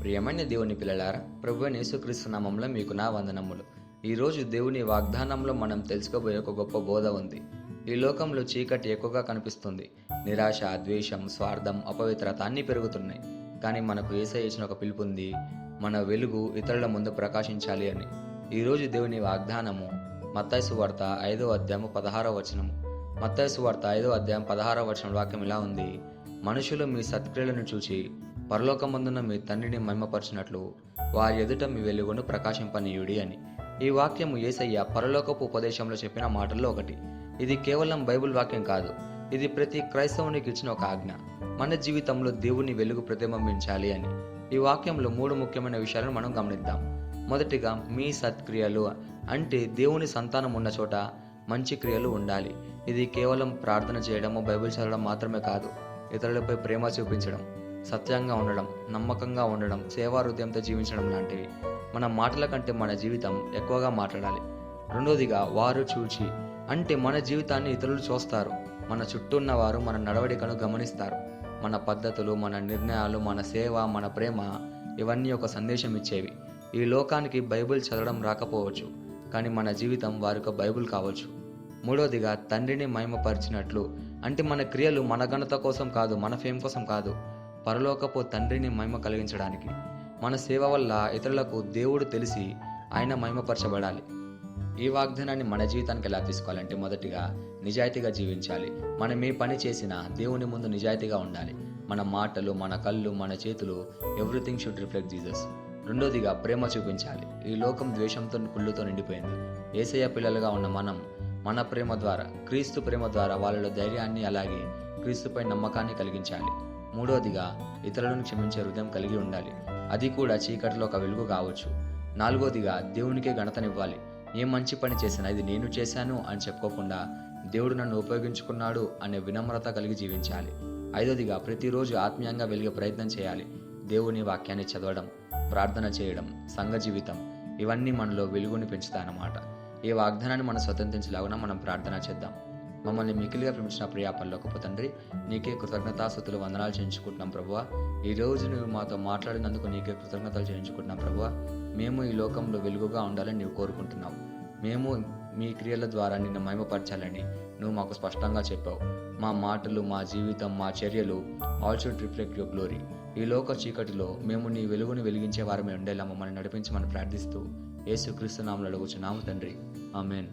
ప్రియమైన దేవుని పిల్లలారా ప్రభు యేసుక్రీస్తు నామంలో మీకు నా వందనములు. ఈరోజు దేవుని వాగ్దానంలో మనం తెలుసుకోబోయే ఒక గొప్ప బోధ ఉంది. ఈ లోకంలో చీకటి ఎక్కువగా కనిపిస్తుంది. నిరాశ ద్వేషం స్వార్థం అపవిత్రత అన్నీ పెరుగుతున్నాయి. కానీ మనకు ఏసై ఇచ్చిన ఒక పిలుపు ఉంది మన వెలుగు ఇతరుల ముందు ప్రకాశించాలి అని. ఈరోజు దేవుని వాగ్దానము మత్తాయసు వార్త ఐదో అధ్యాయము పదహారో వచనము. మత్తాయసు వార్త ఐదో అధ్యాయం పదహారో వచనం వాక్యం ఇలా ఉంది. మనుషులు మీ సత్క్రియలను చూచి పరలోకమందున మీ తండ్రిని మహిమపరిచినట్లు వారి ఎదుట మీ వెలుగును ప్రకాశింపనీయుడి అని. ఈ వాక్యము ఏసయ్య పరలోకపు ఉపదేశంలో చెప్పిన మాటల్లో ఒకటి. ఇది కేవలం బైబిల్ వాక్యం కాదు. ఇది ప్రతి క్రైస్తవునికి ఇచ్చిన ఒక ఆజ్ఞ. మన జీవితంలో దేవుని వెలుగు ప్రతిబింబించాలి అని. ఈ వాక్యంలో మూడు ముఖ్యమైన విషయాలను మనం గమనిద్దాం. మొదటిగా మీ సత్క్రియలు అంటే దేవుని సంతానం ఉన్న చోట మంచి క్రియలు ఉండాలి. ఇది కేవలం ప్రార్థన చేయడము బైబిల్ చదవడం మాత్రమే కాదు. ఇతరులపై ప్రేమ చూపించడం. సత్యంగా ఉండడం నమ్మకంగా ఉండడం సేవా హృదయంతో జీవించడం లాంటివి. మన మాటల కంటే మన జీవితం ఎక్కువగా మాట్లాడాలి. రెండోదిగా వారు చూచి అంటే మన జీవితాన్ని ఇతరులు చూస్తారు. మన చుట్టూ ఉన్నవారు మన నడవడికను గమనిస్తారు. మన పద్ధతులు మన నిర్ణయాలు మన సేవ మన ప్రేమ ఇవన్నీ ఒక సందేశం ఇచ్చేవి. ఈ లోకానికి బైబిల్ చదవడం రాకపోవచ్చు కానీ మన జీవితం వారికి బైబిల్ కావచ్చు. మూడోదిగా తండ్రిని మహిమపరిచినట్లు అంటే మన క్రియలు మన ఘనత కోసం కాదు మన ఫేమ్ కోసం కాదు. పరలోకపు తండ్రిని మహిమ కలిగించడానికి. మన సేవ వల్ల ఇతరులకు దేవుడు తెలిసి ఆయన మహిమపరచబడాలి. ఈ వాగ్దానాన్ని మన జీవితానికి ఎలా తీసుకోవాలంటే మొదటిగా నిజాయితీగా జీవించాలి. మనం ఏ పని చేసినా దేవుని ముందు నిజాయితీగా ఉండాలి. మన మాటలు మన కళ్ళు మన చేతులు ఎవ్రీథింగ్ షుడ్ రిఫ్లెక్ట్ జీసస్. రెండోదిగా ప్రేమ చూపించాలి. ఈ లోకం ద్వేషంతో కుళ్ళుతో నిండిపోయింది. ఏసయ్య పిల్లలుగా ఉన్న మనం మన ప్రేమ ద్వారా క్రీస్తు ప్రేమ ద్వారా వాళ్ళలో ధైర్యాన్ని అలాగే క్రీస్తుపై నమ్మకాన్ని కలిగించాలి. మూడవదిగా ఇతరులను క్షమించే హృదయం కలిగి ఉండాలి. అది కూడా చీకటిలో ఒక వెలుగు కావచ్చు. నాలుగోదిగా దేవునికే ఘనతనివ్వాలి. ఏ మంచి పని చేసినా ఇది నేను చేశాను అని చెప్పుకోకుండా దేవుడు నన్ను ఉపయోగించుకున్నాడు అనే వినమ్రత కలిగి జీవించాలి. ఐదోదిగా ప్రతిరోజు ఆత్మీయంగా వెలిగే ప్రయత్నం చేయాలి. దేవుని వాక్యాన్ని చదవడం ప్రార్థన చేయడం సంఘ జీవితం ఇవన్నీ మనలో వెలుగుని పెంచుతాయన్నమాట. ఈ వాగ్దానాన్ని మనం స్వతంత్రించలాగున మనం ప్రార్థన చేద్దాం. మమ్మల్ని మికిలిగా ప్రేమించిన ప్రియా పల్లొకపు తండ్రి. నీకే కృతజ్ఞతాస్థుతులు వందనాలు చేయించుకుంటున్నాం ప్రభువా. ఈ రోజు నువ్వు మాతో మాట్లాడినందుకు నీకే కృతజ్ఞతలు చేయించుకుంటున్నాం ప్రభువా. మేము ఈ లోకంలో వెలుగుగా ఉండాలని నీవు కోరుకుంటున్నావు. మేము మీ క్రియల ద్వారా నిన్ను మహిమపరచాలని నువ్వు మాకు స్పష్టంగా చెప్పావు. మా మాటలు మా జీవితం మా చర్యలు all should reflect your glory ఈ లోక చీకటిలో మేము నీ వెలుగుని వెలిగించే వారమే ఉండేలా మమ్మల్ని నడిపించమని ప్రార్థిస్తూ యేసుక్రీస్తు నామలు అడుగుచున్నాము తండ్రి. ఆమెన్.